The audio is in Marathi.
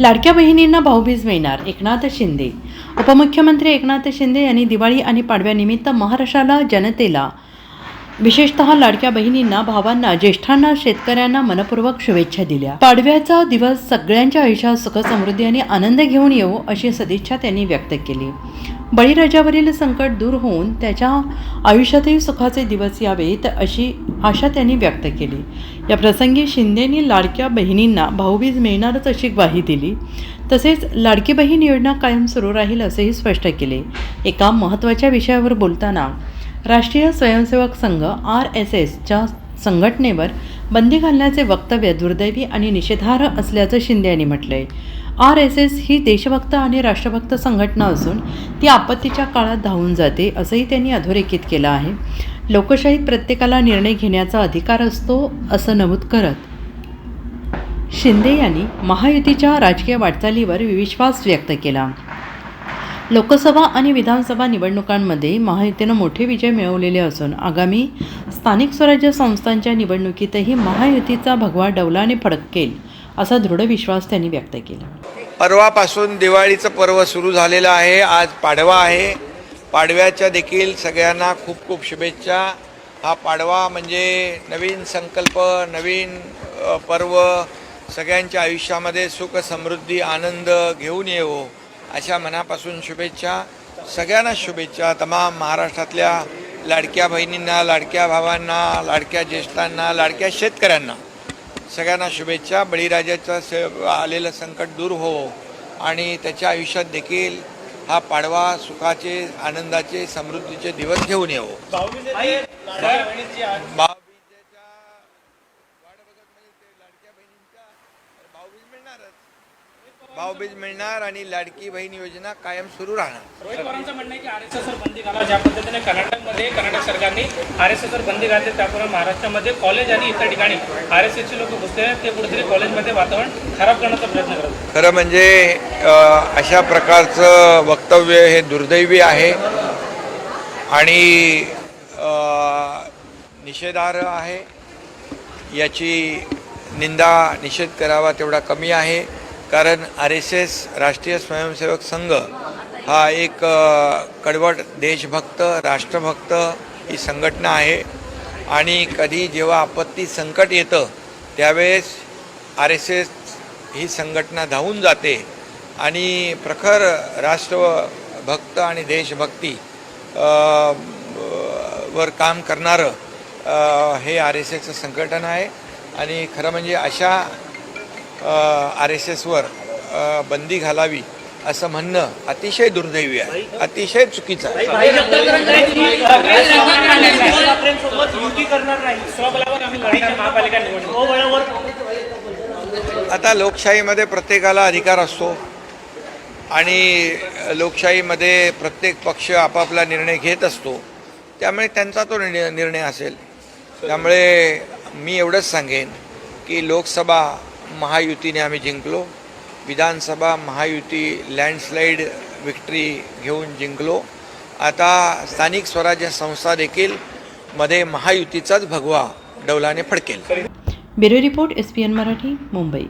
लाडक्या बहिणींना भाऊबीज मिळणार एकनाथ शिंदे. उपमुख्यमंत्री एकनाथ शिंदे यांनी दिवाळी आणि पाडव्यानिमित्त महाराष्ट्राला जनतेला विशेषतः लाडक्या बहिणींना भावांना ज्येष्ठांना शेतकऱ्यांना मनपूर्वक शुभेच्छा दिल्या. पाडव्याचा दिवस सगळ्यांच्या आयुष्यात सुख समृद्धी आणि आनंद घेऊन येऊ अशी सदिच्छा त्यांनी व्यक्त केली. बळीराजावरील संकट दूर होऊन त्याच्या आयुष्यातही सुखाचे दिवस यावेत अशी आशा त्यांनी व्यक्त केली. या प्रसंगी शिंदेनी लाडक्या बहिणींना भाऊबीज मिळणारच अशी ग्वाही दिली. तसेच लाडकी बहीण योजना कायम सुरू राहील असेही स्पष्ट केले. एका महत्त्वाच्या विषयावर बोलताना राष्ट्रीय स्वयंसेवक संघ आर एस एसच्या संघटनेवर बंदी घालण्याचे वक्तव्य दुर्दैवी आणि निषेधार्ह असल्याचं शिंदे यांनी म्हटलंय. आर एस एस ही देशभक्त आणि राष्ट्रभक्त संघटना असून ती आपत्तीच्या काळात धावून जाते असंही त्यांनी अधोरेखित केलं आहे. लोकशाहीत प्रत्येकाला निर्णय घेण्याचा अधिकार असतो असं नमूद करत शिंदे यांनी महायुतीच्या राजकीय वाटचालीवर विश्वास व्यक्त केला. लोकसभा आणि विधानसभा निवडणुकांमध्ये महायुतीनं मोठे विजय मिळवलेले असून आगामी स्थानिक स्वराज्य संस्थांच्या निवडणुकीतही महायुतीचा भगवा डौलाने फडकेल असा दृढ विश्वास त्यांनी व्यक्त केला. परवापासून दिवाळीचं पर्व सुरू झालेलं आहे आज पाडवा आहे. पाडव्याच्या देखील सगळ्यांना खूप खूप शुभेच्छा. हा पाडवा म्हणजे नवीन संकल्प नवीन पर्व सगळ्यांच्या आयुष्यामध्ये सुख समृद्धी आनंद घेऊन येवो. अशा मनापासून शुभेच्छा. सगळ्यांना शुभेच्छा. तमाम महाराष्ट्रातल्या लाडक्या बहिणींना लाडक्या भावांना लाडक्या ज्येष्ठांना लाडक्या शेतकऱ्यांना सगळ्यांना शुभेच्छा. बळीराजाचं स आलेलं संकट दूर हो आणि त्याच्या आयुष्यात देखील हा पाडवा सुखाचे आनंदाचे समृद्धीचे दिवस घेऊन येवो. भाऊबीजेच्या भाऊबीज मिळणार आणि लाडकी बहीण योजना कायम सुरू राहणार. रोहित पवारांचं म्हणणं आहे की आर एस एसवर बंदी घाला ज्या पद्धतीने कर्नाटकमध्ये कर्नाटक सरकारने आर एस एसवर बंदी घालते त्याप्रमाणे महाराष्ट्रामध्ये कॉलेज आणि इतर ठिकाणी आर एस एसचे लोक आहेत. ते कुठेतरी कॉलेजमध्ये वातावरण खराब करण्याचा प्रयत्न करतात. खरं म्हणजे अ, अशा प्रकारचं वक्तव्य हे दुर्दैवी आहे. आणि अ, निषेधार्ह आहे. याची निंदा निषेध करावा तेवढा कमी आहे. कारण आर एस एस राष्ट्रीय स्वयंसेवक संघ हा एक कडवट देशभक्त राष्ट्रभक्त ही संघटना आहे. आणि कधी जेव्हा आपत्ती संकट येतं त्यावेळेस आर एस एस ही संघटना धावून जाते. आणि प्रखर राष्ट्रभक्त आणि देशभक्ती वर काम करणारं हे आर एस एसचं संघटन आहे. आणि खरं म्हणजे अशा आर एस एसवर बंदी घालावी असं म्हणणं अतिशय दुर्दैवी आहे. अतिशय चुकीचं आहे. आता लोकशाहीमध्ये प्रत्येकाला अधिकार असतो आणि लोकशाहीमध्ये प्रत्येक पक्ष आपापला निर्णय घेत असतो. त्यामुळे त्यांचा तो निर्णय निर्णय असेल. त्यामुळे मी एवढंच सांगेन की लोकसभा महायुतीने आम्ही जिंकलो. विधानसभा महायुती लँडस्लाईड विक्ट्री घेऊन जिंकलो. आता स्थानिक स्वराज्य संस्था देखील मध्ये महायुतीचाच भगवा डौलाने फडकेल. Bureau report S P N Marathi Mumbai.